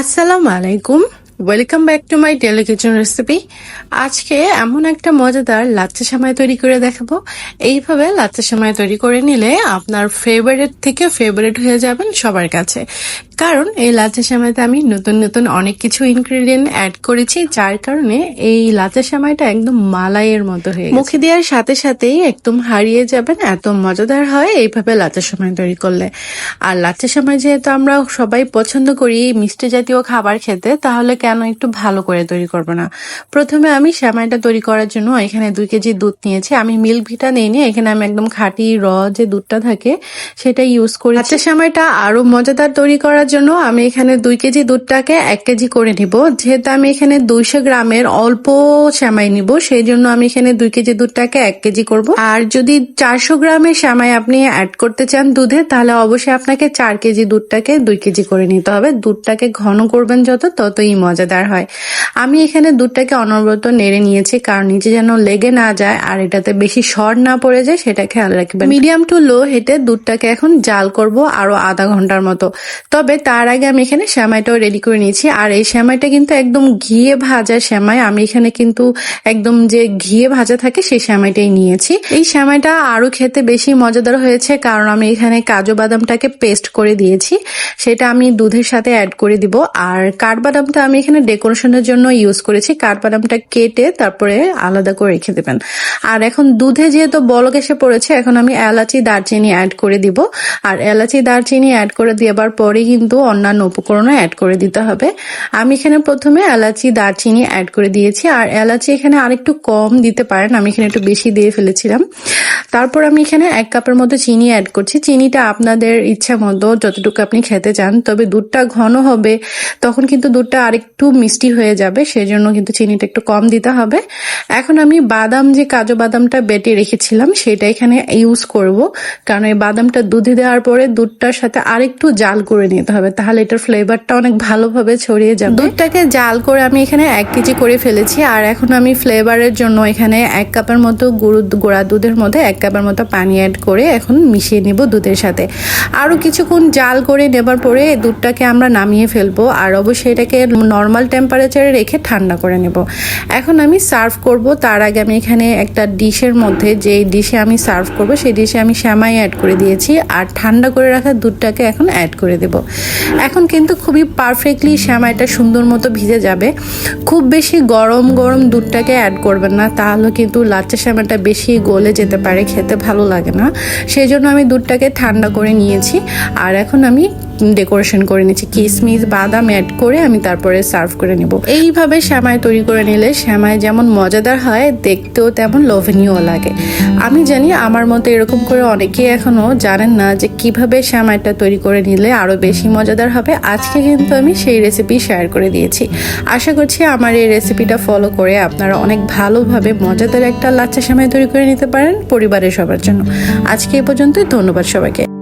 আসসালামু আলাইকুম welcome back to my daily kitchen recipe আজকে এমন একটা মজাদার লাচ্চা সামাই তৈরি করে দেখাবো। এইভাবে লাচ্চা সামাই তৈরি করে নিলে আপনার ফেভারিট থেকে ফেভারিট হয়ে যাবেন সবার কাছে। কারণ এই লাচ্চা সেমাইতে আমি নতুন নতুন অনেক কিছু ইনগ্রেডিয়েন্ট অ্যাড করেছি যার কারণে এই লাচ্চা সেমাইটা একদম মালাইয়ের মতো হয়ে মুখে দেওয়ার সাথে সাথেই একদম হারিয়ে যাবেন এত মজাদার হয় এইভাবে লাচ্চা সেমাই তৈরি করলে। আর লাচ্চা সেমাই যেহেতু আমরা সবাই পছন্দ করি মিষ্টি জাতীয় খাবার খেতে তাহলে কেন একটু ভালো করে তৈরি করব না? প্রথমে আমি সেমাইটা তৈরি করার জন্য এখানে দুই কেজি দুধ নিয়েছি। আমি মিল্ক ভিটা নিইনি এখানে আমি একদম খাঁটি র যে দুধটা থাকে সেটা ইউজ করি লাচ্চা সেমাইটা আরও মজাদার তৈরি করার জন্য আমি এখানে দুই কেজি দুধটাকে এক কেজি করে নিব। যেহেতু আমি এখানে দুইশো গ্রামের অল্প সেমাই নিব, সেই জন্য আমি এখানে দুই কেজি দুধটাকে এক কেজি করব। আর যদি চারশো গ্রামের সেমাই আপনি অ্যাড করতে চান দুধে, তাহলে অবশ্যই আপনাকে চার কেজি দুধটাকে দুই কেজি করে নিতে হবে। দুধটাকে ঘন করবেন যত, ততই মজাদার হয়। আমি এখানে দুধটাকে অনবরত নেড়ে নিয়েছি, কারণ নিচে যেন লেগে না যায় আর এটাতে বেশি শর্ট না পড়ে যায়, সেটা খেয়াল রাখবেন। মিডিয়াম টু লো হেটে দুধটাকে এখন জাল করব আরও আধা ঘণ্টার মতো। তবে তার আগে আমি এখানে শ্যামাইটাও রেডি করে নিয়েছি। আর এই শ্যামাইটা কিন্তু একদম ঘিয়ে ভাজা শ্যামাই। আমি এখানে কিন্তু একদম যে ঘিয়ে ভাজা থাকে সেই শ্যামাইটাই নিয়েছি। এই শ্যামাইটা আরও খেতে বেশি মজাদার হয়েছে কারণ আমি এখানে কাজু বাদামটাকে পেস্ট করে দিয়েছি। সেটা আমি দুধের সাথে অ্যাড করে দিব। আর কাঠবাদামটা আমি এখানে ডেকোরেশনের জন্য ইউজ করেছি। কাঠবাদামটা কেটে তারপরে আলাদা করে রেখে দেবেন। আর এখন দুধে যেহেতু বলক এসে পড়েছে, এখন আমি এলাচি, দারচিনি অ্যাড করে দিব। আর এলাচি, দারচিনি অ্যাড করে দেওয়ার পরে কিন্তু অন্যান্য উপকরণও অ্যাড করে দিতে হবে। আমি এখানে প্রথমে এলাচি, দারচিনি অ্যাড করে দিয়েছি। আর এলাচি এখানে আরেকটু কম দিতে পারেন, আমি এখানে একটু বেশি দিয়ে ফেলেছিলাম। তারপর আমি এখানে এক কাপের মতো চিনি অ্যাড করছি। চিনিটা আপনাদের ইচ্ছা মতো যতটুকু আপনি খেতে চান, তবে দুধটা ঘন হবে, তখন কিন্তু দুধটা আরেকটু মিষ্টি হয়ে যাবে, সেজন্য কিন্তু চিনিটা একটু কম দিতে হবে। এখন আমি বাদাম যে কাজু বাদামটা বেটে রেখেছিলাম, সেটা এখানে ইউজ করব। কারণ এই বাদামটা দুধে দেওয়ার পরে দুধটার সাথে আরেকটু জাল করে নিতে হবে, তাহলে এটার ফ্লেভারটা অনেক ভালোভাবে ছড়িয়ে যাবে। দুধটাকে জাল করে আমি এখানে এক কেজি করে ফেলেছি, আর এখন আমি ফ্লেভারের জন্য এখানে এক কাপের মতো গুঁড়ো, গোড়া দুধের মধ্যে এক কাপের মতো পানি অ্যাড করে এখন মিশিয়ে নেব দুধের সাথে। আরও কিছুক্ষণ জাল করে নেবার পরে দুধটাকে আমরা নামিয়ে ফেলব, আর অবশ্যই এটাকে নর্মাল টেম্পারেচারে রেখে ঠান্ডা করে নেব। এখন আমি সার্ভ করব, তার আগে আমি এখানে একটা ডিশের মধ্যে যে ডিশে আমি সার্ভ করব, সেই ডিশে আমি শ্যামাই অ্যাড করে দিয়েছি, আর ঠান্ডা করে রাখা দুধটাকে এখন অ্যাড করে দেব। এখন কিন্তু খুবই পারফেক্টলি শ্যামাইটা সুন্দর মতো ভিজে যাবে। খুব বেশি গরম গরম দুধটাকে অ্যাড করবেন না, তাহলে কিন্তু লাচ্চা শ্যামাটা বেশি গলে যেতে পারে, খেতে ভালো লাগে না। সেই জন্য আমি দুধটাকে ঠান্ডা করে নিয়েছি। আর এখন আমি ডেকোরেশন করে নিচ্ছি। কিশমিশ বাদাম অ্যাড করে আমি তারপরে সার্ভ করে নেব। এইভাবে শ্যামাই তৈরি করে নিলে শ্যামাই যেমন মজাদার হয়, দেখতেও তেমন লোভনীয় লাগে। আমি জানি আমার মতো এরকম করে অনেকেই এখনও জানেন না যে কীভাবে শ্যামাইটা তৈরি করে নিলে আরও বেশি মজাদার হবে। আজকে কিন্তু আমি সেই রেসিপি শেয়ার করে দিয়েছি। আশা করছি আমার এই রেসিপিটা ফলো করে আপনারা অনেক ভালোভাবে মজাদার একটা লাচ্চা শ্যামাই তৈরি করে নিতে পারেন পরিবারের সবার জন্য। আজকে এই পর্যন্তই, ধন্যবাদ সবাইকে।